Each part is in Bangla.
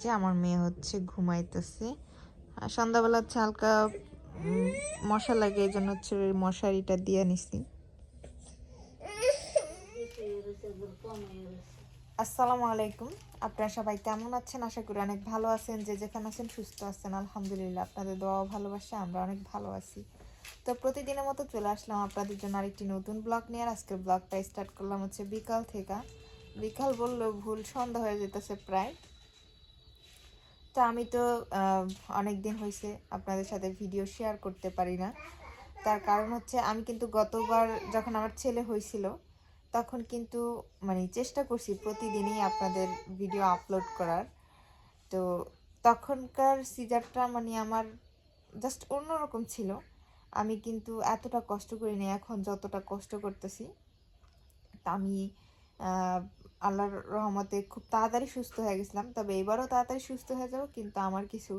যে আমার মেয়ে হচ্ছে ঘুমাইতেছে। আর সন্ধ্যাবেলা হচ্ছে হালকা মশা লাগে, এই জন্য হচ্ছে মশারিটা দিয়ে নিছি। আসসালামু আলাইকুম। আপনারা সবাই কেমন আছেন? আশা করি অনেক ভালো আছেন। যে যেখানে আছেন সুস্থ আছেন, আলহামদুলিল্লাহ। আপনাদের দোয়া ভালোবাসা, আমরা অনেক ভালো আছি। তো প্রতিদিনের মতো চলে আসলাম আপনাদের জন্য আরেকটি নতুন ব্লগ নিয়ে। আজকের ব্লগটা স্টার্ট করলাম হচ্ছে বিকাল থেকে। বিকাল বললেও ভুল, সন্ধ্যা হয়ে যেতেছে প্রায়। তো আমি তো অনেক দিন হয়েছে আপনাদের সাথে ভিডিও শেয়ার করতে পারি না। তার কারণ হচ্ছে, আমি কিন্তু গতবার যখন আমার ছেলে হয়েছিল তখন কিন্তু মানে চেষ্টা করছি প্রতিদিনই আপনাদের ভিডিও আপলোড করার। তো তখনকার সিজারটা মানে আমার জাস্ট অন্যরকম ছিল। আমি কিন্তু এতটা কষ্ট করিনি, এখন যতটা কষ্ট করতেছি, তা আমি আল্লাহর রহমতে খুব তাড়াতাড়ি সুস্থ হয়ে গেছিলাম। তবে এবারও তাড়াতাড়ি সুস্থ হয়ে যাব, কিন্তু আমার কিছু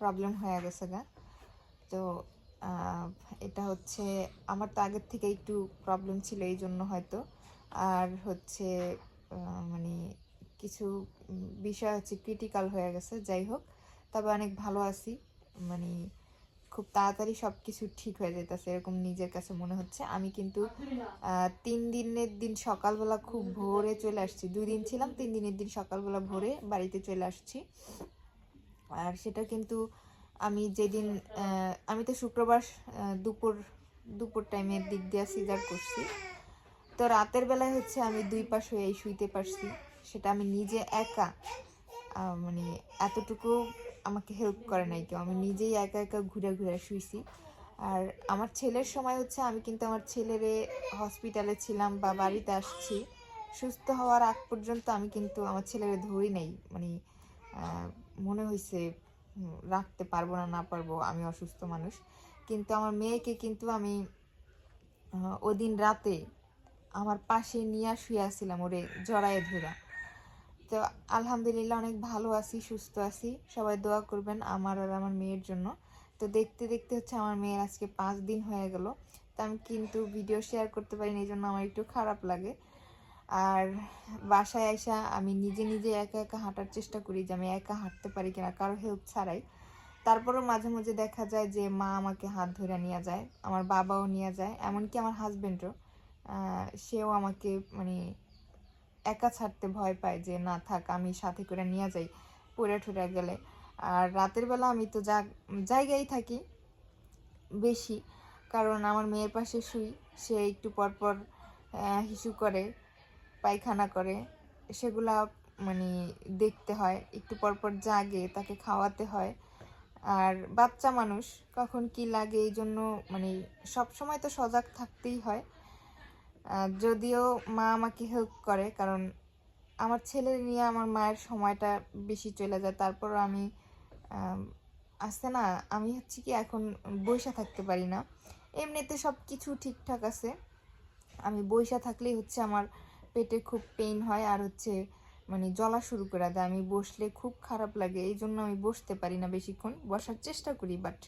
প্রবলেম হয়ে গেছে না তো এটা হচ্ছে, আমার তো আগের থেকে একটু প্রবলেম ছিল এই জন্য হয়তো। আর হচ্ছে মানে কিছু বিষয় হচ্ছে ক্রিটিক্যাল হয়ে গেছে, যাই হোক। তবে অনেক ভালো আছি মানে খুব তাড়াতাড়ি সব কিছু ঠিক হয়ে যেতেছে এরকম নিজের কাছে মনে হচ্ছে। আমি কিন্তু তিন দিনের দিন সকালবেলা খুব ভোরে চলে আসছি। দুই দিন ছিলাম, তিন দিনের দিন সকালবেলা ভোরে বাড়িতে চলে আসছি। আর সেটা কিন্তু আমি যেদিন আমি তো শুক্রবার দুপুর দুপুর টাইমের দিক দিয়ে সিজার করছি। তো রাতের বেলায় হচ্ছে আমি দুই পাশ হয়ে শুইতে পারছি। সেটা আমি নিজে একা মানে এতটুকু আমাকে হেল্প করে নাই কেউ। আমি নিজেই একা একা ঘুরে ঘুরে শুইছি। আর আমার ছেলের সময় হচ্ছে আমি কিন্তু আমার ছেলেরে হসপিটালে ছিলাম বা বাড়িতে আসছি। সুস্থ হওয়ার আগ পর্যন্ত আমি কিন্তু আমার ছেলেরে ধরি নাই। মানে মনে হয়েছে রাখতে পারব না না পারব, আমি অসুস্থ মানুষ। কিন্তু আমার মেয়েকে কিন্তু আমি ওদিন রাতে আমার পাশে নিয়ে শুয়ে আসছিলাম ওরে জড়ায়ে ধরা তো আলহামদুলিল্লাহ অনেক ভালো আছি, সুস্থ আছি। সবাই দোয়া করবেন আমার আর আমার মেয়ের জন্য। তো দেখতে দেখতে হচ্ছে আমার মেয়ের আজকে পাঁচ দিন হয়ে গেল। তো আমি কিন্তু ভিডিও শেয়ার করতে পারিনি, এই জন্য আমার একটু খারাপ লাগে। আর বাসায় আসা আমি নিজে নিজে একা একা হাঁটার চেষ্টা করি যে আমি একা হাঁটতে পারি কিনা, কারও হেল্প ছাড়াই। তারপরেও মাঝে মাঝে দেখা যায় যে মা আমাকে হাত ধরে নিয়ে যায়, আমার বাবাও নিয়ে যায়, এমনকি আমার হাজবেন্ডও সেও আমাকে মানে একা ছাড়তে ভয় পায় যে, না, থাক, আমি সাথে করে নিয়ে যাই। পড়ে ঠুরে গেলে। আর রাতের বেলা আমি তো যা, জায়গায় থাকি, বেশি। কারণ আমার মেয়ের পাশে শুই, সে একটু পরপর হিসু করে, পায়খানা করে, সেগুলা মানে দেখতে হয়। একটু পরপর জাগে, তাকে খাওয়াতে হয়। আর বাচ্চা মানুষ, কখন কি লাগে এই জন্য মানে সব সময় তো সজাগ থাকতেই হয়। যদিও মা আমাকে হেল্প করে, কারণ আমার ছেলে নিয়ে আমার মায়ের সময়টা বেশি চলে যায়। তারপরও আমি আছে না, আমি হচ্ছে কি এখন বইসা থাকতে পারি না। এমনিতে সব কিছু ঠিকঠাক আছে। আমি বইসা থাকলেই হচ্ছে আমার পেটে খুব পেইন হয় আর হচ্ছে মানে জ্বলা শুরু করে দেয়। আমি বসলে খুব খারাপ লাগে, এই জন্য আমি বসতে পারি না বেশিক্ষণ। বসার চেষ্টা করি বাট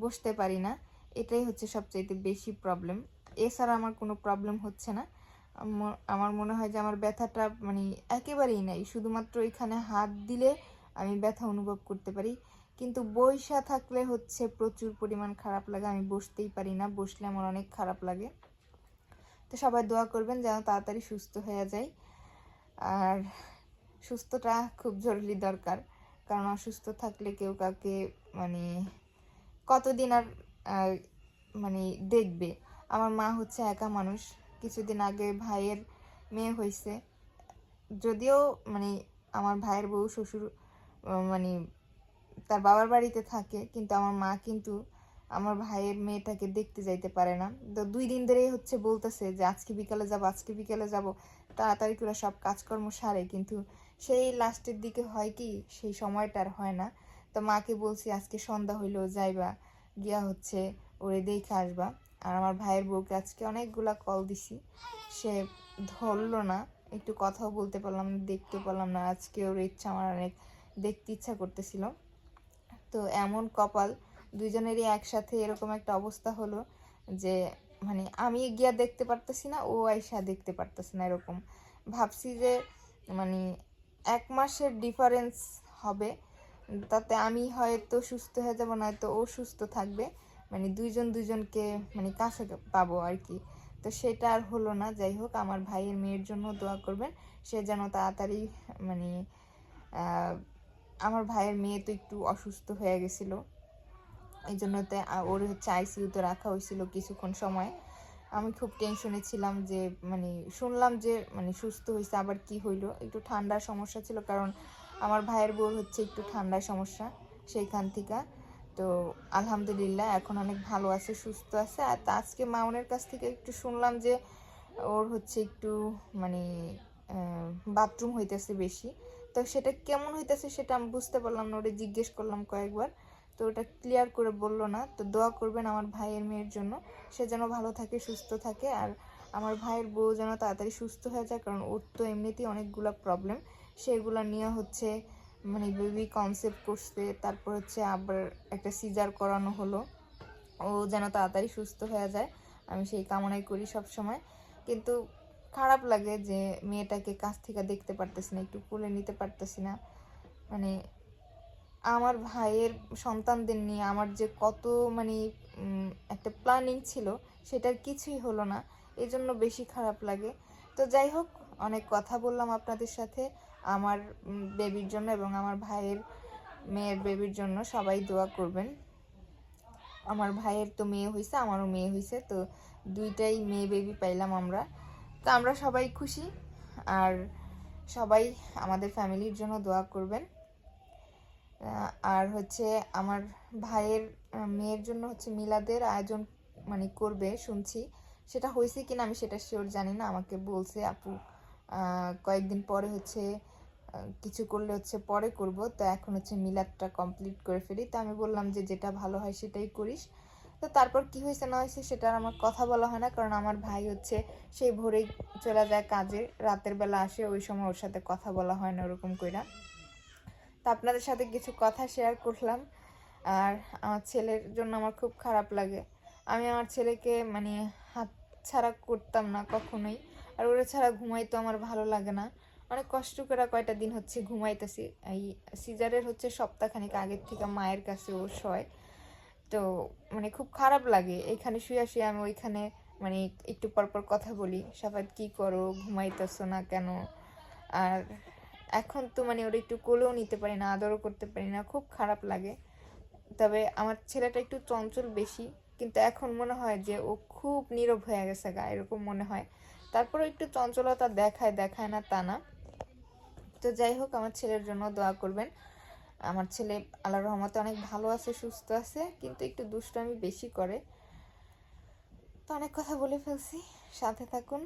বসতে পারি না। এটাই হচ্ছে সবচাইতে বেশি প্রবলেম এছাড়া আমার কোনো প্রবলেম হচ্ছে না। আমার- মনে হয় যে আমার ব্যথাটা মানে একেবারেই নাই। শুধুমাত্র এখানে হাত দিলে আমি ব্যথা অনুভব করতে পারি। কিন্তু বইসা থাকলে হচ্ছে প্রচুর পরিমাণ খারাপ লাগে, আমি বসতেই পারি না। বসলে আমার অনেক খারাপ লাগে। তো সবাই দোয়া করবেন যেন তাড়াতাড়ি সুস্থ হয়ে যায়। আর সুস্থটা খুব জরুরি দরকার। কারণ অসুস্থ থাকলে কেউ কাউকে মানে কতদিন আর মানে দেখবে। আমার মা হচ্ছে একা মানুষ। কিছুদিন আগে ভাইয়ের মেয়ে হয়েছে। যদিও মানে আমার ভাইয়ের বউ, শ্বশুর মানে তার বাবার বাড়িতে থাকে, কিন্তু আমার মা কিন্তু আমার ভাইয়ের মেয়েটাকে দেখতে যাইতে পারে না। তো দুই দিন ধরেই হচ্ছে বলতেছে যে, আজকে বিকালে যাব, আজকে বিকালে যাব। তাড়াতাড়ি করে সব কাজকর্ম সারে। কিন্তু সেই লাস্টের দিকে হয় কি, সেই সময়টা আর হয় না। তো মাকে বলছি, আজকে সন্ধ্যা হইল, যাইবা। গিয়া হচ্ছে ওরে দেখে আসবা। আর আমার ভাইয়ের বউকে আজকে অনেকগুলা কল দিছি। সে ধরলো না, একটু কথাও বলতে পারলাম না, দেখতে পারলাম না। আজকে ওর ইচ্ছা আমার অনেক দেখতে ইচ্ছা করতেছিল। তো এমন কপাল দুজনেরই একসাথে এরকম একটা অবস্থা হলো যে মানে আমি গিয়া দেখতে পারতেছি না, ও আয়সা দেখতে পারতেছে না এরকম। ভাবছি যে মানে এক মাসের ডিফারেন্স হবে। তাতে আমি হয়তো সুস্থ হয়ে যাব, নয়তো ও সুস্থ থাকবে। মানে দুইজন দুইজনকে মানে কাছে পাবো আর কি। তো সেটা আর হলো না, যাই হোক, আমার ভাইয়ের মেয়ের জন্য দোয়া করবেন। সে যেন তাড়াতাড়ি মানে আমার ভাইয়ের মেয়ে তো একটু অসুস্থ হয়ে গেছিল। এই জন্য তো ওর হচ্ছে আইসিইউতে রাখা হয়েছিল কিছুক্ষণ সময়। আমি খুব টেনশনে ছিলাম যে মানে শুনলাম যে মানে সুস্থ হয়েছে আবার কি হইল? একটু ঠান্ডার সমস্যা ছিল, কারণ আমার ভাইয়ের বউর হচ্ছে একটু ঠান্ডার সমস্যা সেইখান থেকে। তো আলহামদুলিল্লাহ, এখন অনেক ভালো আছে, সুস্থ আছে। আর আজকে মাউনের কাছ থেকে একটু শুনলাম যে ওর হচ্ছে একটু মানে বাথরুম হইতেছে বেশি। তো সেটা কেমন হইতেছে সেটা আমি বুঝতে পারলাম না ওটা জিজ্ঞেস করলাম কয়েকবার। তো ওটা ক্লিয়ার করে বলল না। তো দোয়া করবেন আমার ভাইয়ের মেয়ের জন্য। সে যেন ভালো থাকে, সুস্থ থাকে। আর আমার ভাইয়ের বউ যেন তাড়াতাড়ি সুস্থ হয়ে যায়, কারণ ওর তো এমনিতেই অনেকগুলো প্রবলেম সেগুলো নিয়ে হচ্ছে মানে বেবি কনসেপ্ট করছে, তারপর হচ্ছে আবার একটা সিজার করানো হলো। ও যেন তাড়াতাড়ি সুস্থ হয়ে যায়, আমি সেই কামনাই করি সব সময় কিন্তু খারাপ লাগে যে মেয়েটাকে কাছ থেকে দেখতে পারতেছি না, একটু কোলে নিতে পারতেছি না। মানে আমার ভাইয়ের সন্তানদের নিয়ে আমার যে কত মানে একটা প্ল্যানিং ছিল, সেটার কিছুই হলো না। এই জন্য বেশি খারাপ লাগে। তো যাই হোক অনেক কথা বললাম আপনাদের সাথে। আমার বেবির জন্য এবং আমার ভাইয়ের, মেয়ের বেবির জন্য সবাই দোয়া করবেন। আমার ভাইয়ের তো মেয়ে হয়েছে আমারও মেয়ে হয়েছে তো দুইটাই মেয়ে বেবি পাইলাম আমরা। তো আমরা সবাই খুশি, আর সবাই আমাদের ফ্যামিলির জন্য দোয়া করবেন। আর হচ্ছে আমার ভাইয়ের মেয়ের জন্য হচ্ছে মিলাদের আয়োজন মানে করবে, শুনছি। সেটা হয়েছে কিনা আমি সেটা শিওর জানি না, আমাকে বলছে আপু। কয়েকদিন পরে হচ্ছে কিছু করলে হচ্ছে পরে করব। তো এখন হচ্ছে মিলাদটা কমপ্লিট করে ফেলি। তো আমি বললাম যে যেটা ভালো হয় সেটাই করিস। তো তারপর কি হয়েছে না হয়েছে সেটা আমার কথা বলা হয় না, কারণ আমার ভাই হচ্ছে সেই ভোরেই চলে যায় কাজে, রাতের বেলা আসে, ওই সময় ওর সাথে কথা বলা হয় না ওরকম কইরা। তো আপনাদের সাথে কিছু কথা শেয়ার করলাম। আর আমার ছেলের জন্য আমার খুব খারাপ লাগে। আমি আমার ছেলেকে মানে হাত ছাড়া করতাম না কখনোই। আর ওরা ছাড়া ঘুমাইতো আমার ভালো লাগে না। অনেক কষ্ট করে কয়টা দিন হচ্ছে ঘুমাইতেছি। এই সিজারের হচ্ছে সপ্তাহখানিক আগের থেকে মায়ের কাছে ও শয় তো মানে খুব খারাপ লাগে। এখানে শুয়ে শুয়ে আমি ওইখানে মানে একটু পর পর কথা বলি সবাই কি করো? ঘুমাইতেছো না কেন? আর এখন তো মানে ওরা একটু কোলেও নিতে পারি না, আদরও করতে পারি না, খুব খারাপ লাগে। তবে আমার ছেলেটা একটু চঞ্চল বেশি, কিন্তু এখন মনে হয় যে ও খুব নীরব হয়ে গেছে গা, এরকম মনে হয়। তারপরে একটু চঞ্চলতা দেখায় দেখায় না তা না। তো যাই হোক, আমার ছেলের জন্য দোয়া করবেন। আমার ছেলে আল্লাহর রহমতে অনেক ভালো আছে, সুস্থ আছে, কিন্তু একটু দুষ্টামি বেশি করে। তো অনেক কথা বলে ফেলছি, সাথে থাকুন।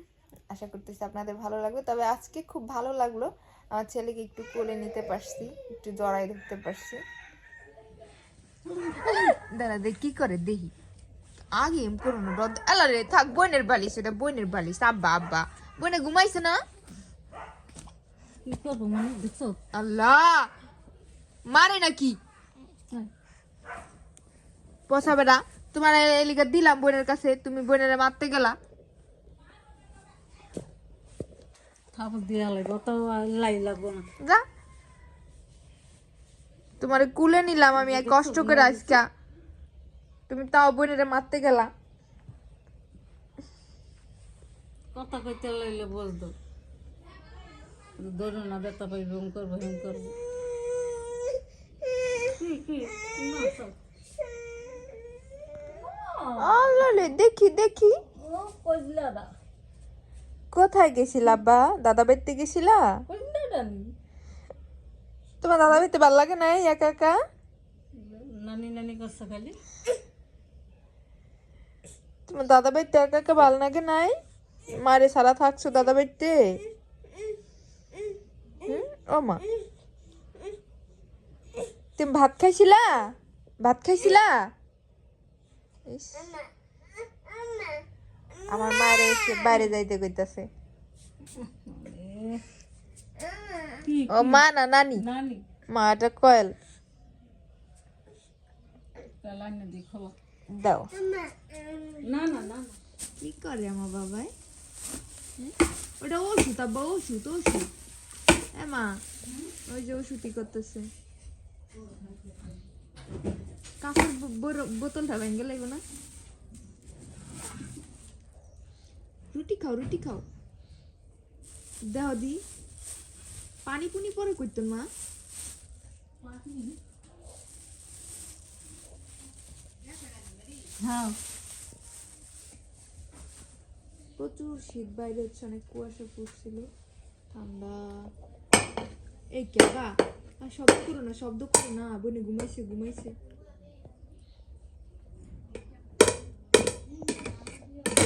আশা করতেছি আপনাদের ভালো লাগবে। তবে আজকে খুব ভালো লাগল। আমার ছেলেকে একটু কোলে নিতে পারছি, একটু জড়াই ধরতে পারছি। দাদা দেখি কি করে, দেখি। আগে এম করো না রদ আল্লাহ রে থাক বোনের বালিশ এটা বোনের বালিশ। আব্বা আব্বা। বোনে ঘুমাইছে না? কি করব মানে দেখছ আল্লাহ! মারে নাকি? পচা বেড়া তোমার এলিকা দিলাম বোনের কাছে তুমি বোনের মারতে গেলা। যা। তোমার কুলে নিলাম আমি এক কষ্ট করে আজকা। তুমি তাও বোনের মারতে গেলা। কথা কইতে লাইলে বলতো। ধরো না বেতা পাই হেম করব হেম করব না দেখি দেখি। কোথায় গেছিলা বা দাদা বাড়িতে গেছিলা? তোমার দাদা বাড়িতে ভালো লাগে নাই একা একা? নানি নানি করছে খালি। তোমার দাদা বাড়িতে একা একা ভালো লাগে নাই? মারে সারা থাকছো দাদা বাড়িতে হুম? ও মা। তুমি ভাত খাইছিলা? ভাত খাইছিলা। আমার মায়ের এসে বাইরে যাইতে কইতাছে। ও মা না নানি? নানি। মা এটা কয়েল। দেখো দাও। না না না কি করে আমার বাবাই? ওটা ওষুধ আব্বা ওষুধ ওষুধ। এ মা ওই যে ওষুধই করতেছে। কাঁচের বোতলটা ভেঙে লাগবে না? রুটি খাও রুটি খাও। দেও দি। পানি পুনি পরে করতেন মা। হ্যাঁ। প্রচুর শীত বাইরে হচ্ছে অনেক কুয়াশা পড়ছিল ঠান্ডা। এই আর শব্দ করো না শব্দ করো না বোনে ঘুমাইছে ঘুমাইছে।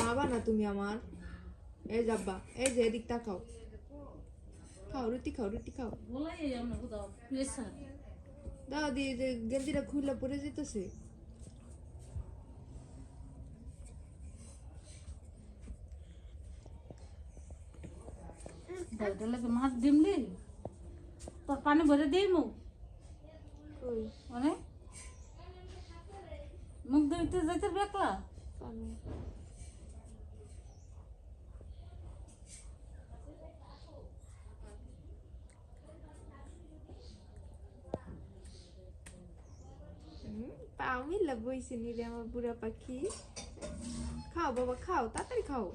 বাবা না তুমি আমার। এই যাব্বা এই যে এদিক তাকাও। খাও রুটি খাও রুটি খাও। বলাই আমরা কোথাও দাও দিয়ে যে গেঞ্জিটা খুলে পরে যেতেছে বলতে লাগে মাছ ডিমলি তোর পানি ভরে দিই ওই মানে? মুখ ধুইতে যাইতে বেকলা? পানি। হুম, পাও মিল্লা বইছে নি রে আমার বুড়া পাখি। খাও বাবা খাও তাড়াতাড়ি খাও।